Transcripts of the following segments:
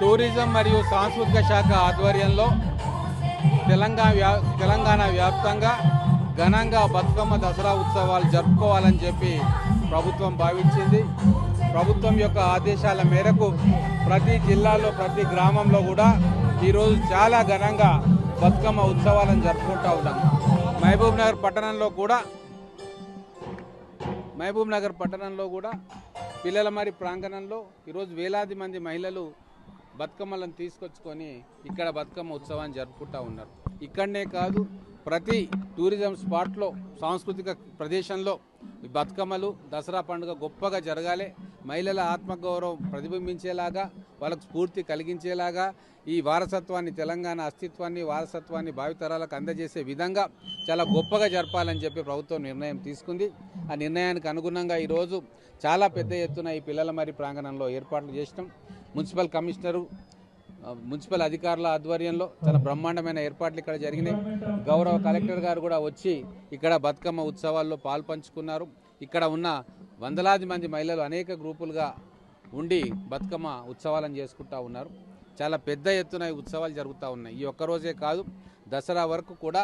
Tourism మరియు సాంస్కృతిక శాఖ ఆధ్వర్యంలో తెలంగాణ వ్యా తెలంగాణ వ్యాప్తంగా ఘనంగా బతుకమ్మ దసరా ఉత్సవాలు జరుపుకోవాలని చెప్పి ప్రభుత్వం భావించింది. ప్రభుత్వం యొక్క ఆదేశాల మేరకు ప్రతి జిల్లాలో ప్రతి గ్రామంలో కూడా ఈరోజు చాలా ఘనంగా బతుకమ్మ ఉత్సవాలను జరుపుకుంటూ ఉన్నాం. మహబూబ్ నగర్ పట్టణంలో కూడా మహబూబ్ నగర్ పట్టణంలో కూడా పిల్లల మరి ప్రాంగణంలో ఈరోజు వేలాది మంది మహిళలు బతుకమ్మలను తీసుకొచ్చుకొని ఇక్కడ బతుకమ్మ ఉత్సవాన్ని జరుపుకుంటూ ఉన్నారు. ఇక్కడనే కాదు ప్రతి టూరిజం స్పాట్లో సాంస్కృతిక ప్రదేశంలో ఈ బతుకమ్మలు దసరా పండుగ గొప్పగా జరగాలి. మహిళల ఆత్మగౌరవం ప్రతిబింబించేలాగా వాళ్ళకు స్ఫూర్తి కలిగించేలాగా ఈ వారసత్వాన్ని తెలంగాణ అస్తిత్వాన్ని వారసత్వాన్ని భావితరాలకు అందజేసే విధంగా చాలా గొప్పగా జరపాలని చెప్పి ప్రభుత్వం నిర్ణయం తీసుకుంది. ఆ నిర్ణయానికి అనుగుణంగా ఈరోజు చాలా పెద్ద ఎత్తున ఈ పిల్లల మరి ప్రాంగణంలో ఏర్పాట్లు చేసినాం. మున్సిపల్ కమిషనరు మున్సిపల్ అధికారుల ఆధ్వర్యంలో చాలా బ్రహ్మాండమైన ఏర్పాట్లు ఇక్కడ జరిగినాయి. గౌరవ కలెక్టర్ గారు కూడా వచ్చి ఇక్కడ బతుకమ్మ ఉత్సవాల్లో పాల్పంచుకున్నారు. ఇక్కడ ఉన్న వందలాది మంది మహిళలు అనేక గ్రూపులుగా ఉండి బతుకమ్మ ఉత్సవాలను చేసుకుంటా ఉన్నారు. చాలా పెద్ద ఎత్తున ఈ ఉత్సవాలు జరుగుతూ ఉన్నాయి. ఈ ఒక్కరోజే కాదు దసరా వరకు కూడా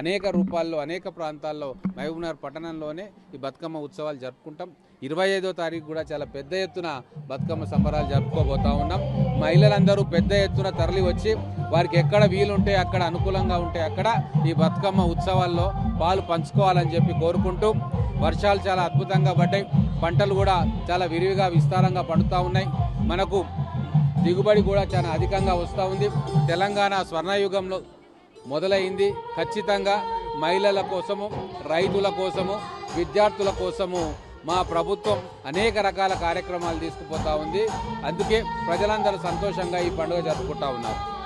అనేక రూపాల్లో అనేక ప్రాంతాల్లో మహబూబ్నగర్ పట్టణంలోనే ఈ బతుకమ్మ ఉత్సవాలు జరుపుకుంటాం. ఇరవై ఐదో తారీఖు కూడా చాలా పెద్ద ఎత్తున బతుకమ్మ సంబరాలు జరుపుకోబోతా ఉన్నాం. మహిళలందరూ పెద్ద ఎత్తున తరలి వచ్చి వారికి ఎక్కడ వీలుంటే అక్కడ అనుకూలంగా ఉంటే అక్కడ ఈ బతుకమ్మ ఉత్సవాల్లో పాలు పంచుకోవాలని చెప్పి కోరుకుంటూ వర్షాలు చాలా అద్భుతంగా పడ్డాయి. పంటలు కూడా చాలా విరివిగా విస్తారంగా పండుతూ ఉన్నాయి. మనకు దిగుబడి కూడా చాలా అధికంగా వస్తూ ఉంది. తెలంగాణ స్వర్ణయుగంలో మొదలైంది. ఖచ్చితంగా మహిళల కోసము రైతుల కోసము విద్యార్థుల కోసము మా ప్రభుత్వం అనేక రకాల కార్యక్రమాలు తీసుకుపోతా ఉంది. అందుకే ప్రజలందరూ సంతోషంగా ఈ పండుగ జరుపుకుంటా ఉన్నారు.